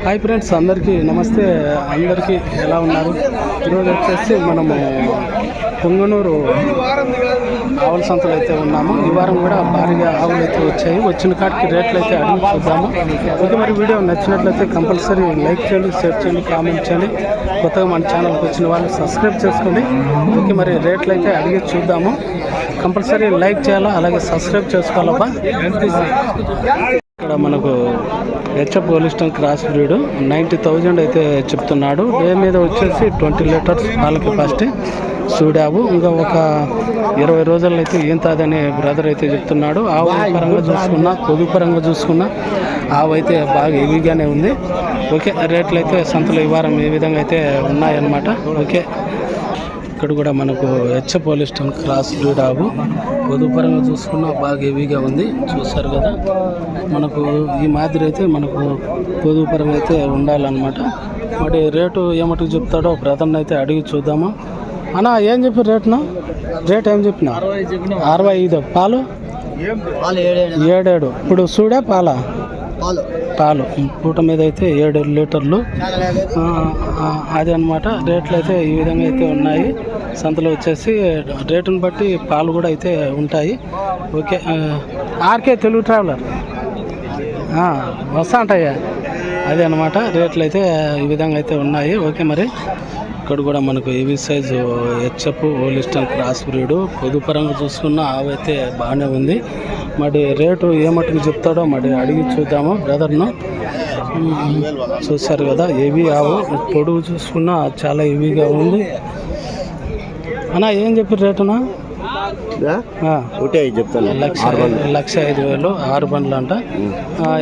Hi friends అందరికీ నమస్తే. అందరికీ ఎలా ఉన్నారు? ఈరోజు వచ్చేసి మనము పొంగనూరు ఆవుల సంతలో అయితే ఉన్నాము. ఈ వారం కూడా భారీగా ఆవులు అయితే వచ్చాయి. వచ్చిన కాటికి రేట్లు అయితే అడిగి చూద్దాము. ఓకే మరి వీడియో నచ్చినట్లయితే కంపల్సరీ లైక్ చేయండి షేర్ చేయండి కామెంట్ చేయండి. కొత్తగా మన ఛానల్కి వచ్చిన వాళ్ళు సబ్స్క్రైబ్ చేసుకోండి. ఓకే మరి రేట్లు అయితే అడిగి చూద్దాము. కంపల్సరీ లైక్ చేయాలా? అలాగే సబ్స్క్రైబ్ చేసుకోవాలబ్బా? ఇక్కడ మనకు HF Holstein cross breed ninety thousand అయితే చెప్తున్నాడు. డే మీద వచ్చేసి ట్వంటీ లీటర్స్ పాల కెపాసిటీ. సూడావు ఇంకా ఒక ఇరవై రోజుల్లో అయితే ఏం తాదని బ్రదర్ అయితే చెప్తున్నాడు. ఆవు పరంగా చూసుకున్నా పొదుపు పరంగా చూసుకున్నా ఆవు అయితే బాగా హెవీగానే ఉంది. ఓకే రేట్లు అయితే సంతలో ఈ వారం ఏ విధంగా అయితే ఉన్నాయన్నమాట. ఓకే ఇక్కడ కూడా మనకు హెచ్ పోలిస్టన్ క్రాస్ బ్రీడ్ పొదుపరంగా చూసుకున్నా బాగా హెవీగా ఉంది. చూస్తారు కదా? మనకు ఈ మాదిరి అయితే మనకు పొదుపరంగా అయితే ఉండాలన్నమాట. మరి రేటు ఏమటుకు చెప్తాడో బ్రదర్ని అయితే అడిగి చూద్దామా? అన్న ఏం చెప్పి రేట్నా రేట్ ఏం చెప్పిన? అరవై ఐదు. పాలు? ఏడేడు. ఇప్పుడు చూడే పాల? పాలు. పూట మీద అయితే ఏడు లీటర్లు. అదే అది అనమాట రేట్లు అయితే ఈ విధంగా అయితే ఉన్నాయి. సంతలో వచ్చేసి రేటుని బట్టి పాలు కూడా అయితే ఉంటాయి. Okay RK Telugu traveller? వస్తా ఉంటాయా అదే అనమాట రేట్లు అయితే ఈ విధంగా అయితే ఉన్నాయి. ఓకే మరి. ఇక్కడ కూడా మనకు ఏవి size HF Holstein cross breed పొదుపరంగా చూసుకున్న ఆవు అయితే బాగానే ఉంది. మరి రేటు ఏ మట్టుకు చెప్తాడో మరి అడిగి చూద్దాము బ్రదర్ను. చూశారు కదా ఏవి ఆవు. పొడుగు చూసుకున్నా చాలా హెవీగా ఉంది. అన్నా ఏం చెప్పి రేటునా ఒకటే ఐదు చెప్తాను. లక్ష లక్ష ఐదు వేలు ఆరు బండ్లు అంట.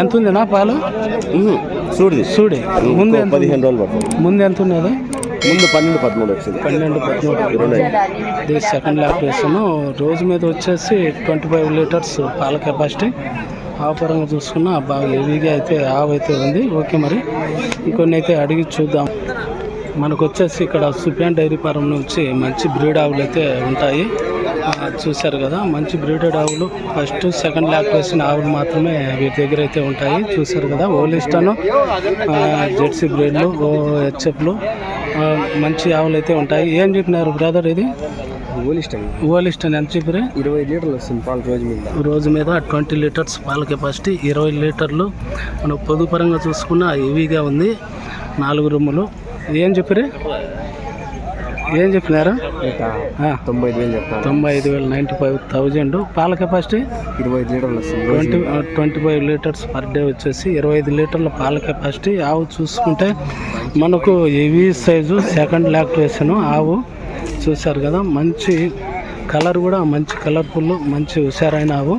ఎంత ఉంది నా పాలు చూడది చూడి ముందు? పదిహేను రోజులు పడుతుంది. ముందు ఎంత ఉన్నది ముందు పన్నెండు పదమూడు వచ్చింది. పన్నెండు పదమూడు. ఇది సెకండ్ ల్యాప్ వేసాను రోజు మీద వచ్చేసి ట్వంటీ ఫైవ్ లీటర్స్ పాల కెపాసిటీ ఆ పరంగా చూసుకున్నా బాగా హెవీగా అయితే ఆవు అయితే ఉంది. ఓకే మరి. ఇంకొన్ని అయితే అడిగి చూద్దాం. మనకు వచ్చేసి ఇక్కడ సుప్యాన్ డైరీ ఫారం నుంచి మంచి బ్రీడ్ ఆవులు అయితే ఉంటాయి. చూశారు కదా మంచి బ్రీడెడ్ ఆవులు. ఫస్ట్ సెకండ్ ల్యాక్ వేసిన ఆవులు మాత్రమే వీటి దగ్గర అయితే ఉంటాయి. చూశారు కదా ఓలిస్టాను జెర్సీ బ్రీడ్లు ఓ హెచ్ఎఫ్లు మంచి ఆవులు అయితే ఉంటాయి. ఏం చెప్పినారు బ్రదర్ ఇది? ఇష్టం ఓలిస్టన్ ఎంత చెప్పారు ఇరవై లీటర్లు వస్తుంది పాలు రోజు మీద. రోజు మీద ట్వంటీ లీటర్స్ పాల కెపాసిటీ ఇరవై లీటర్లు. మనం పొదుపరంగా చూసుకున్న హెవీగా ఉంది. నాలుగు రూములు. ఏం చెప్పారు? ఏం చెప్పినారు? తొంభై ఐదు వేలు చెప్తాను తొంభై ఐదు వేలు నైంటీ ఫైవ్ థౌజండ్ పాల కెపాసిటీ ఇరవై ఐదు లీటర్లు twenty twenty five litres per day వచ్చేసి ఇరవై ఐదు లీటర్ల పాల కెపాసిటీ ఆవు చూసుకుంటే మనకు హెవీ సైజు సెకండ్ లాక్టేషన్ ఆవు చూశారు కదా మంచి కలర్ కూడా మంచి కలర్ఫుల్ మంచి హుషారైన ఆవు.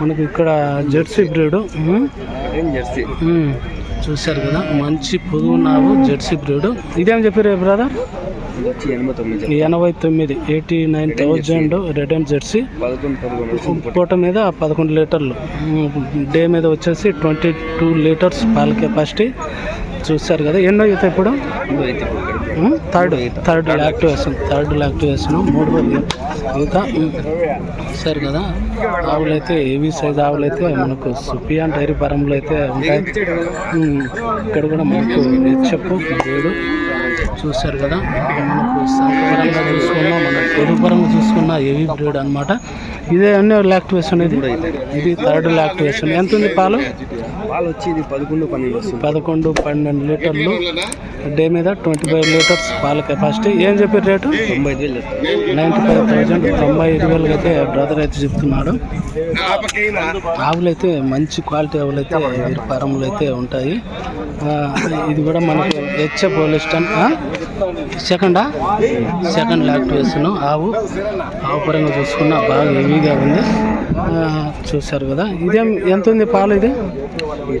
మనకు ఇక్కడ జెర్సీ బ్రీడ్. ఏం జెర్సీ? చూశారు కదా మంచి పొదుగున్న ఆవు జెర్సీ బ్రీడ్. ఇదేం చెప్పారు బ్రదర్? ఎనభై తొమ్మిది. ఎనభై తొమ్మిది eighty nine thousand red and jersey పూట మీద పదకొండు లీటర్లు. డే మీద వచ్చేసి ట్వంటీ టూ లీటర్స్ పాల కెపాసిటీ. చూస్తారు కదా ఎన్నో ఇప్పుడు? మూడు అయితే ఉమ్, third third activation third activation మూడు రోజులు ఇంకా చూస్తారు కదా ఆవులు అయితే ఏవి సైజ్ ఆవులు అయితే మనకు సుపియాన్ డైరీ ఫారంలో అయితే ఉంటాయి. ఇక్కడ కూడా మనకు చెప్పు ఏడు చూస్తారు కదా మనకు సంపరంగా చూసుకున్నా మన పొదుపరంగా చూసుకున్న హెవీ బ్రీడ్ అన్నమాట. ఇదే అన్ని యాక్టివేషన్ ఇది ఇది థర్డ్ యాక్టివేషన్ ఎంత ఉంది పాలు? పాలు వచ్చి ఇది పదకొండు పన్నెండు పదకొండు పన్నెండు లీటర్లు. డే మీద ట్వంటీ ఫైవ్ లీటర్స్ పాల కెపాసిటీ. ఏం చెప్పారు రేటు? తొంభై ఐదు వేలు నైంటీ ఫైవ్ థౌజండ్ తొంభై ఐదు వేలకి అయితే బ్రదర్ అయితే చెప్తున్నాడు. ఆవులు అయితే మంచి క్వాలిటీ ఆవులు అయితే ఫారంలో అయితే ఉంటాయి. ఆ, ఇది కూడా మనకి హెచ్ఎఫ్ పోలిస్టన్ సెకండా? సెకండ్ లాక్టివేషన్ ఆవు. ఆవు పరంగా చూసుకున్నా బాగా హెవీగా ఉంది. ఆ, చూశారు కదా. ఇదేం ఎంత ఉంది పాలు ఇది?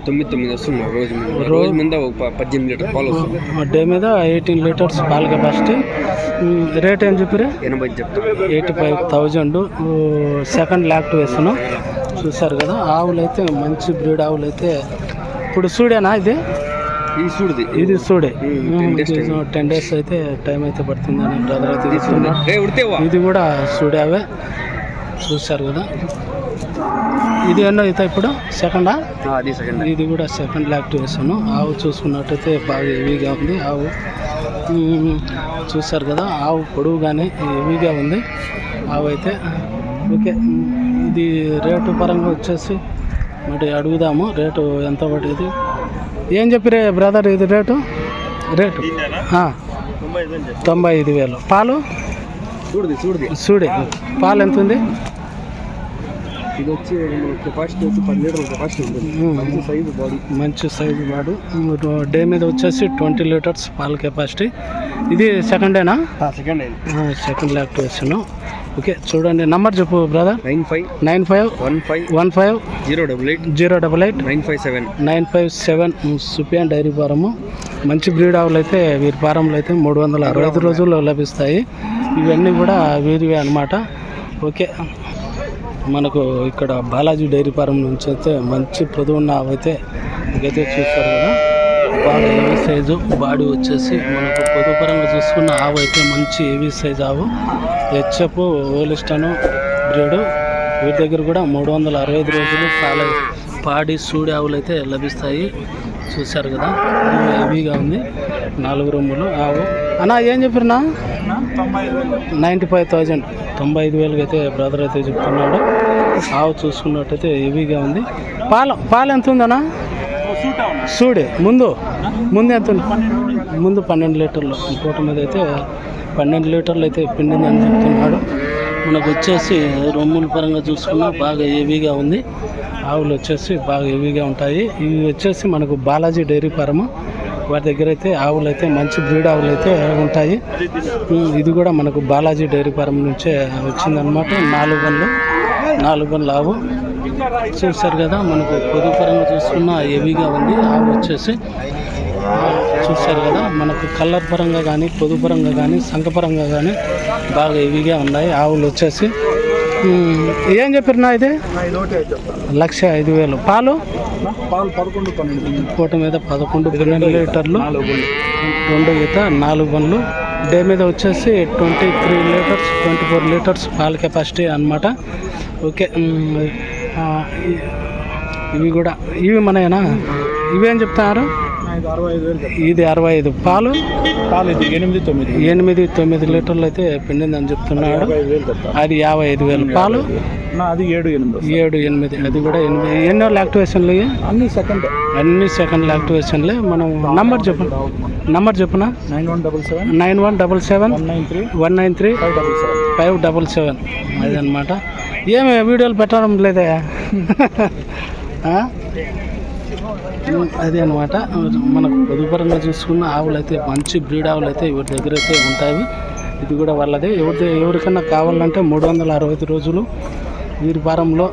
తొమ్మిది తొమ్మిది వస్తుంది. రోజు రోజు మీద పద్దెనిమిది లీటర్ పాలు వస్తుంది. డే మీద ఎయిటీన్ లీటర్స్ పాల కెపాసిటీ రేట్ ఏం చెప్పారు ఎనభై చెప్తాను eighty five thousand. Second lactation చూశారు కదా ఆవులు అయితే మంచి బ్రీడ్ ఆవులు అయితే ఇప్పుడు చూడేనా ఇది? ఇది చూడది ఇది time. టెన్ డేస్ అయితే టైం అయితే పడుతుంది అని బ్రదర్ అయితే ఇది కూడా చూడావే చూశారు కదా. ఇది ఎన్నో అవుతాయి ఇప్పుడు? సెకండా? అది సెకండ్. ఇది కూడా సెకండ్ యాక్టివేషన్ ఆవు చూసుకున్నట్టయితే బాగా హెవీగా ఉంది. ఆవు చూశారు కదా ఆవు పొడవుగానే హెవీగా ఉంది. ఆవు అయితే ఓకే ఇది రేటు పరంగా వచ్చేసి మరి అడుగుదాము. రేటు ఎంత పడేది ఏం చెప్పిరే బ్రదర్ ఇది రేటు? రేటు? తొంభై ఐదు వేలు. పాలు? చూడది చూడది. చూడే. పాలు ఎంత ఉంది? ఇది వచ్చి కెపాసిటీ వచ్చి పది లీటర్ కెపాసిటీ ఉంటుంది. మంచి సైజు బాడీ. మంచి సైజు వాడు డే మీద వచ్చేసి ట్వంటీ లీటర్స్ పాల కెపాసిటీ. ఇది సెకండ్ డేనా సెకండ్ అయింది సెకండ్ యాక్టివేషన్ ఓకే చూడండి. నంబర్ చెప్పు brother nine five nine five one five one five zero double eight zero double eight nine five seven nine five seven. Supiyan dairy farm. మంచి breed ఆవులు అయితే వీరి ఫారంలో అయితే మూడు వందల అరవై ఐదు రోజుల్లో లభిస్తాయి. ఇవన్నీ కూడా వీరివే అన్నమాట. ఓకే. మనకు ఇక్కడ బాలాజీ డైరీ ఫారం నుంచి అయితే మంచి పొదువున్న ఆవు అయితే ఇదైతే చూస్తారు కదా. బాగా హెవీ సైజు బాడీ వచ్చేసి మనకు పొదువు పరంగా చూసుకున్న ఆవు అయితే మంచి హెవీ సైజ్ ఆవు. HF Holstein breed. వీటి దగ్గర కూడా మూడు వందల అరవై ఐదు రోజులు పాల పాడి సూడి ఆవులు అయితే లభిస్తాయి. చూశారు కదా. ఇవి హెవీగా ఉంది. నాలుగు రూములు ఆవు. అన్నా ఏం చెప్పినా నైంటీ ఫైవ్ థౌజండ్. తొంభై ఐదు వేలకి అయితే బ్రదర్ అయితే చెప్తున్నాడు. ఆవు చూసుకున్నట్టయితే హెవీగా ఉంది. పాల పాలు ఎంత ఉందన్నా సూడి ముందు ముందు ఎంత ఉంది? ముందు పన్నెండు లీటర్లు. పూట మీద అయితే పన్నెండు లీటర్లు అయితే పిండిందని చెప్తున్నాడు. మనకు వచ్చేసి రొమ్ముల పరంగా చూసుకున్నా బాగా హెవీగా ఉంది. ఆవులు వచ్చేసి బాగా హెవీగా ఉంటాయి. ఇవి వచ్చేసి మనకు బాలాజీ డైరీ ఫారము. వారి దగ్గర అయితే ఆవులు అయితే మంచి బ్రీడ్ ఆవులు అయితే ఉంటాయి. ఇది కూడా మనకు బాలాజీ డైరీ ఫారం నుంచే వచ్చిందనమాట నాలుగు వందలు నాలుగు వందలు ఆవు. చూస్తారు కదా మనకు పొదుపు పరంగా చూసుకున్న హెవీగా ఉంది. ఆవు వచ్చేసి చూస్తారు కదా మనకు కలర్ పరంగా కానీ పొదుపు పరంగా కానీ సంఖపరంగా కానీ బాగా హెవీగా ఉన్నాయి. ఆవులు వచ్చేసి ఏం చెప్పారు నా ఇది? లక్ష ఐదు వేలు. పాలు? పాలు పదకొండు పూట మీద పదకొండు పన్నెండు లీటర్లు రెండు ఈత నాలుగు బండ్లు డే మీద వచ్చేసి twenty three litres twenty four litres పాల కెపాసిటీ అన్నమాట. ఓకే ఇవి కూడా ఇవి మనయేనా? ఇవేం చెప్తున్నారు? ఇది అరవై ఐదు పాలు? పాలు ఇది ఎనిమిది తొమ్మిది. ఎనిమిది తొమ్మిది లీటర్లు అయితే పిండిందని చెప్తున్నాడు. అది యాభై ఐదు వేలు పాలు? అది ఏడు ఎనిమిది ఏడు ఎనిమిది అది కూడా ఎనిమిది. ఎన్నో యాక్టివేషన్లు? అన్ని సెకండ్. అన్ని సెకండ్ యాక్టివేషన్లే మనం నంబర్ చెప్పు. Number చెప్పునా? Nine one double seven. Nine one double seven. One nine three. One nine three. Five double seven. Five double seven. అదనమాట ఏమి వీడియోలు పెట్టడం లేదే? అదే అనమాట మనకు పొదుపరంగా చూసుకున్న ఆవులు అయితే మంచి బ్రీడ్ ఆవులు అయితే ఎవరి దగ్గర అయితే ఉంటాయి. ఇది కూడా వాళ్ళదే. ఎవరి ఎవరికైనా కావాలంటే మూడు వందల అరవై రోజులు వీరి ఫారంలో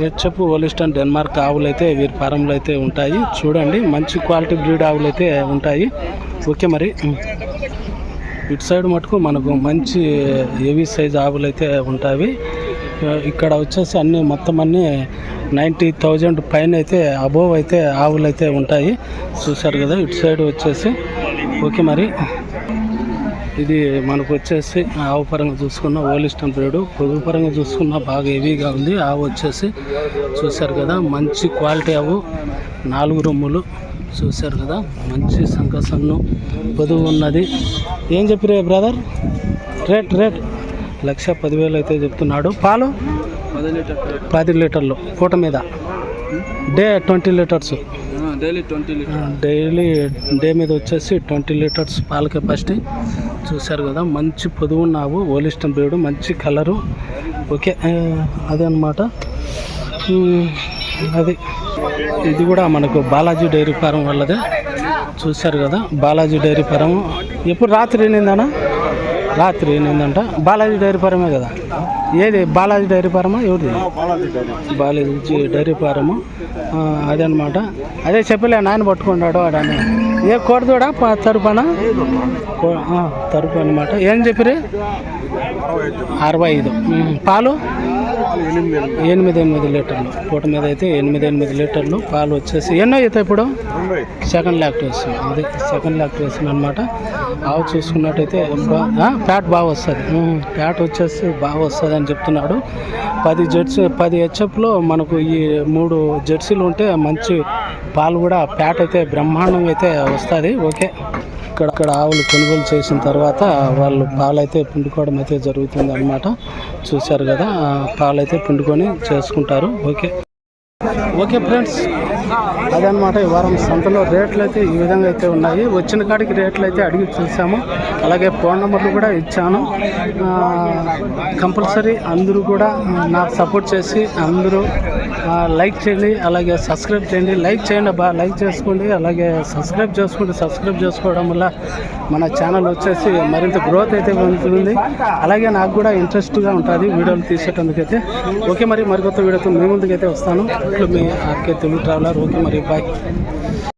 హెచ్ఎఫ్ హోలిస్టన్ డెన్మార్క్ ఆవులు అయితే వీరి ఫారంలో అయితే ఉంటాయి. చూడండి మంచి క్వాలిటీ బ్రీడ్ ఆవులు అయితే ఉంటాయి. ఓకే మరి. ఇటు సైడ్ మటుకు మనకు మంచి హెవీ సైజ్ ఆవులు అయితే ఉంటాయి. ఇక్కడ వచ్చేసి అన్ని మొత్తం అన్నీ నైంటీ థౌజండ్ పైన అయితే అబోవ్ అయితే ఆవులు అయితే ఉంటాయి. చూశారు కదా ఇటు సైడ్ వచ్చేసి. ఓకే మరి. ఇది మనకు వచ్చేసి ఆవు పరంగా చూసుకున్న ఓలిస్టన్ బ్రీడ్. పొదుగు పరంగా చూసుకున్న బాగా హెవీగా ఉంది. ఆవు వచ్చేసి చూశారు కదా మంచి క్వాలిటీ ఆవు. నాలుగు రొమ్ములు చూశారు కదా మంచి సంకసన్ను పొదుగు ఉన్నది. ఏం చెప్పిరే బ్రదర్? Rate rate. లక్ష పదివేలు అయితే చెప్తున్నాడు. పాలు? పది లీటర్ పది లీటర్లు పూట మీద. Day twenty litres. Daily twenty litre daily day మీద వచ్చేసి ట్వంటీ లీటర్స్ పాల కెపాసిటీ చూశారు కదా మంచి పొదువు నావు ఓలిస్టన్ బ్రీడ్ మంచి కలరు. ఓకే అదే అనమాట అది. ఇది కూడా మనకు బాలాజీ డైరీ ఫారం వాళ్ళదే. చూశారు కదా బాలాజీ డైరీ ఫారం. ఎప్పుడు రాత్రి ఏనిందనా రాత్రి ఏనిందంట బాలాజీ డైరీ ఫారమే కదా. ఏది? బాలాజీ డైరీ ఫారమా? ఎవరిది? బాలాజీ డైరీ. ఫారము. ఆ, అదే అనమాట అదే చెప్పలే నాయన పట్టుకున్నాడు వాడని ఏ కోడదోడా? తరుపన? తరుపు అనమాట ఏం చెప్పిరి అరవై ఐదు. పాలు? ఎనిమిది ఎనిమిది లీటర్లు. పూట మీద అయితే ఎనిమిది ఎనిమిది లీటర్లు. పాలు వచ్చేసి ఎన్నో అవుతాయి ఇప్పుడు? Second lactation. అదే సెకండ్ లాక్టేషన్ అనమాట ఆవు చూసుకున్నట్టయితే ప్యాట్ బాగా వస్తుంది. ప్యాట్ వచ్చేసి బాగా వస్తుంది అని చెప్తున్నాడు. పది జెర్సీ పది హెచ్ఎఫ్లో మనకు ఈ మూడు జెర్సీలు ఉంటే మంచి పాలు కూడా ప్యాట్ అయితే బ్రహ్మాండంగా అయితే వస్తుంది. ఓకే. ఇక్కడ ఇక్కడ ఆవులు కొనుగోలు చేసిన తర్వాత వాళ్ళు పాలైతే పిండుకోవడం అయితే జరుగుతుంది అనమాట చూశారు కదా పాలైతే పిండుకొని చేసుకుంటారు. ఓకే. Okay friends. అదనమాట ఈ వారం సంతలో రేట్లు అయితే ఈ విధంగా అయితే ఉన్నాయి. వచ్చిన కాడికి రేట్లు అయితే అడిగి చూసాము. అలాగే ఫోన్ నెంబర్లు కూడా ఇచ్చాను. కంపల్సరీ అందరూ కూడా నాకు సపోర్ట్ చేసి అందరూ లైక్ చేయండి అలాగే సబ్స్క్రైబ్ చేయండి. లైక్ చేయండి బాగా లైక్ చేసుకోండి అలాగే సబ్స్క్రైబ్ చేసుకోండి. సబ్స్క్రైబ్ చేసుకోవడం వల్ల మన ఛానల్ వచ్చేసి మరింత గ్రోత్ అయితే ఉంటుంది. అలాగే నాకు కూడా ఇంట్రెస్ట్గా ఉంటుంది వీడియోలు తీసేటందుకైతే. ఓకే మరి మరికొత్త వీడియోతో మీ ముందుకైతే వస్తాను. ఇట్లు మీ ఆర్కే తెలుగు ట్రావెలర్ ఓకే మరి బాయ్